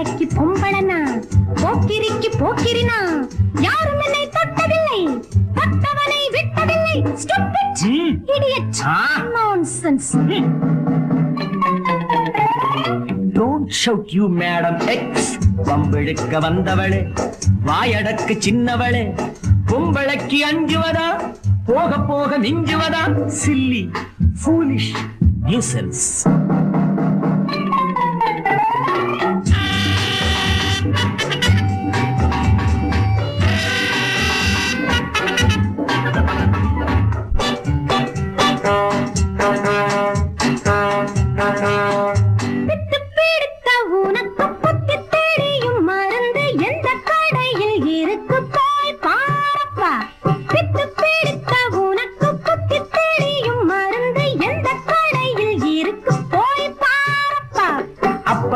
பொம்பளைக்கு பொம்பளனா? போக்கிரிக்கு போக்கிரினா? யாரும் என்னை தொட்டதில்லை. தொட்டவனை விட்டதில்லை. Stupid. Idiot. Nonsense don't shout you madam X வம்பிழுக்க வந்தவளே வாயடக்கு சின்னவளே பொம்பளைக்கு அஞ்சுவதா போக போக மிஞ்சுவதா? சில்லி ஃபூலிஷ் நியூசன்ஸ்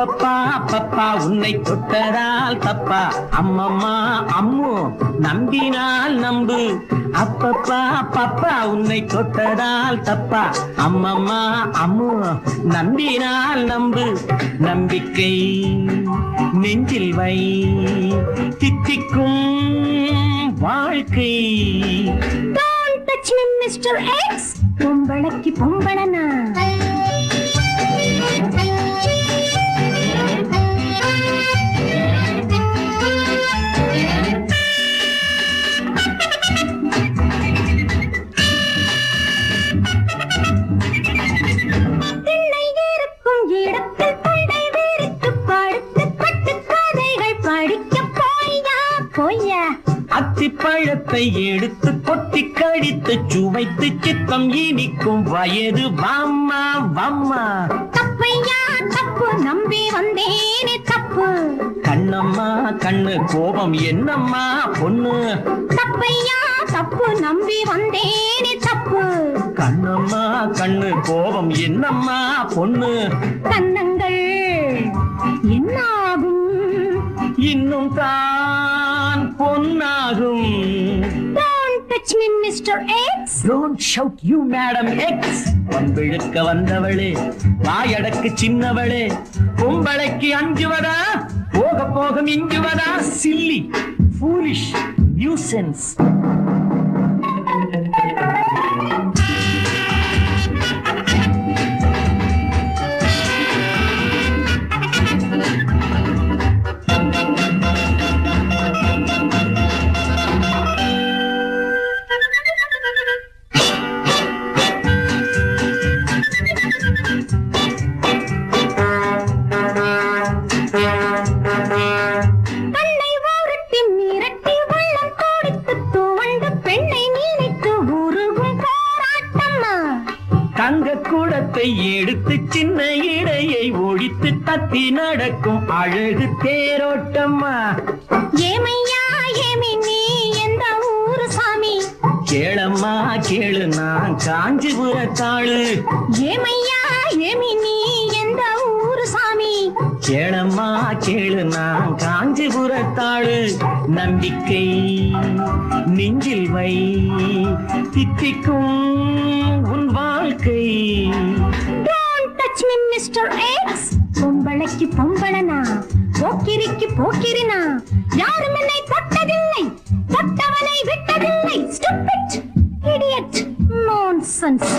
அப்பப்பா அப்பப்பா உன்னை தொட்டதால் தப்பா. அம்மம்மா அம்மு நம்பினால் நம்பு. அப்பப்பா அப்பப்பா உன்னை தொட்டதால் தப்பா. அம்மம்மா அம்மு நம்பினால் நம்பு. நம்பிக்கை நெஞ்சில் வை. தித்திக்கும் வாழ்க்கை. Mr. X. பொம்பளைக்கு பொம்பளனா. அத்திப்பழத்தை எடுத்து கொத்தி கடித்து சுவைத்து சித்தம் இனிக்கும் வயது வாம்மா வாம்மா. தப்பையா? தப்பு நம்பி வந்தேனே தப்பு. கண்ணம்மா கண்ணு கோபம் என்னம்மா பொண்ணு? தப்பையா? தப்பு நம்பி வந்தேனே தப்பு. கண்ணம்மா கண்ணு கோபம் என்னம்மா பொண்ணு? கன்னங்கள் என்னாகும்? இன்னும் தான் பொன்னாகும் Don't touch me, Mr. X. Don't shout you madam X வம்பிழுக்க வந்தவளே வாயடக்கு சின்னவளே பொம்பளைக்கு அஞ்சுவதா போக போக மிஞ்சுவதா சில்லி ஃபூலிஷ் நியூசன்ஸ் கூடத்தை எடுத்து சின்ன இடையை ஒழித்து தத்தி நடக்கும் அழகு தேரோட்டம்மா. ஏமையா ஏமி நீ எந்த ஊரு சாமி? கேளம்மா கேளு நான் காஞ்சிபுரத்தாளு. ஏமையா ஏமி நீ எந்த ஊரு சாமி கேளம்மா கேளு நான் காஞ்சிபுரத்தாளு நம்பிக்கை நெஞ்சில் வை. தித்திக்கும் உன் வாழ்க்கை. Don't touch பொம்பளைக்கு பொம்பளனா போக்கிரிக்கு போக்கிரினா. யாரும் என்னை தொட்டதில்லை தொட்டவனை விட்டதில்லை. Stupid idiot nonsense